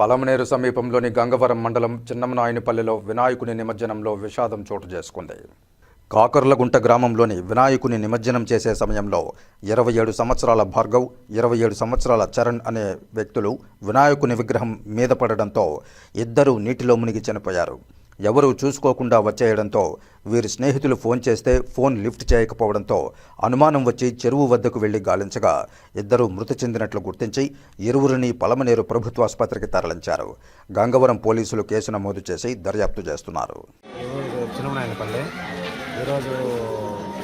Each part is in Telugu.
పలమనేరు సమీపంలోని గంగవరం మండలం చిన్నమనాయనిపల్లిలో వినాయకుని నిమజ్జనంలో విషాదం చోటు చేసుకుంది. కాకర్లగుంట గ్రామంలోని వినాయకుని నిమజ్జనం చేసే సమయంలో ఇరవై ఏడు సంవత్సరాల భార్గవ్ ఇరవై ఏడు సంవత్సరాల చరణ్ అనే వ్యక్తులు వినాయకుని విగ్రహం మీద పడడంతో ఇద్దరూ నీటిలో మునిగి చనిపోయారు. ఎవరూ చూసుకోకుండా వచ్చేయడంతో వీరి స్నేహితులు ఫోన్ చేస్తే ఫోన్ లిఫ్ట్ చేయకపోవడంతో అనుమానం వచ్చి చెరువు వద్దకు వెళ్ళి గాలించగా ఇద్దరూ మృతి చెందినట్లు గుర్తించి ఇరువురిని పలమనేరు ప్రభుత్వాసుపత్రికి తరలించారు. గంగవరం పోలీసులు కేసు నమోదు చేసి దర్యాప్తు చేస్తున్నారు. ఈరోజు ఈరోజు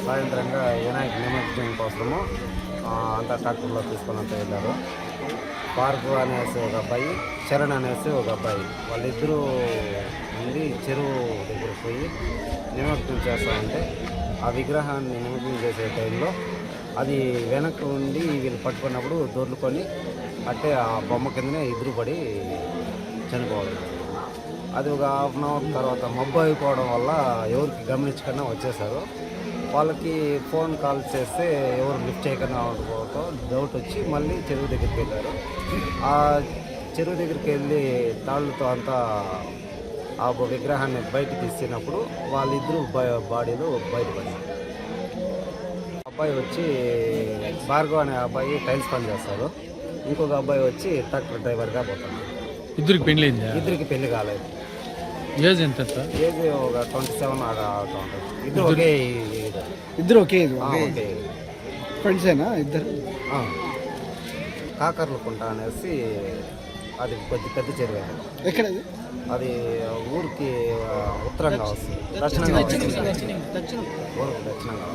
సాయంత్రంగా వినాయక నిమజ్జనం కోసము అంతా ట్రాక్టర్లో తీసుకొని అంతా వెళ్ళారు. పార్కు అనేసి ఒక అబ్బాయి చరణ్ అనేసి ఒక అబ్బాయి. వాళ్ళిద్దరూ ఉండి చెరువు దగ్గరికి పోయి నిమగ్నం చేస్తా ఉంటే ఆ విగ్రహాన్ని నిమగ్నం చేసే టైంలో అది వెనక ఉండి వీళ్ళు పట్టుకున్నప్పుడు దొర్లుకొని అట్టే ఆ బొమ్మ కిందనే ఎదురు పడి చనిపోవాలి. అది ఒక హాఫ్ అన్ అవర్ తర్వాత మబ్బు అయిపోవడం వల్ల ఎవరికి గమనించకుండా వచ్చేసారు వాళ్ళకి ఫోన్ కాల్ చేస్తే ఎవరు లిఫ్ట్ చేయకుండా ఉండకపోవడంతో డౌట్ వచ్చి మళ్ళీ చెరువు దగ్గరికి వెళ్ళారు. ఆ చెరువు దగ్గరికి వెళ్ళి తాళ్ళతో అంతా ఆ విగ్రహాన్ని బయట తీసినప్పుడు వాళ్ళిద్దరూ బాడీలు బయటపడ్డారు. అబ్బాయి వచ్చి భార్గవ్ అనే అబ్బాయి టైల్స్ పని చేస్తారు ఇంకొక అబ్బాయి వచ్చి ట్రక్ డ్రైవర్గా పోతాడు. ఇద్దరికి పెళ్ళైందా ఇద్దరికి పెళ్ళి కాలేదు. ఏజ్ ఎంత సార్ ఏజ్ ఒక ట్వంటీ సెవెన్ అలా అవుతా ఉంటుంది. ఇద్దరు ఒకే. ఇద్దరు ఒకే ఒకే. ఫ్రెండ్సేనా ఇద్దరు? ఆ. కాకర్లకుంట అనేసి అది కొద్ది పెద్ద చెరువు అది. ఎక్కడ అది ఊరికి ఉత్తరంగా వస్తుంది. దక్షిణంగా దక్షిణంగా.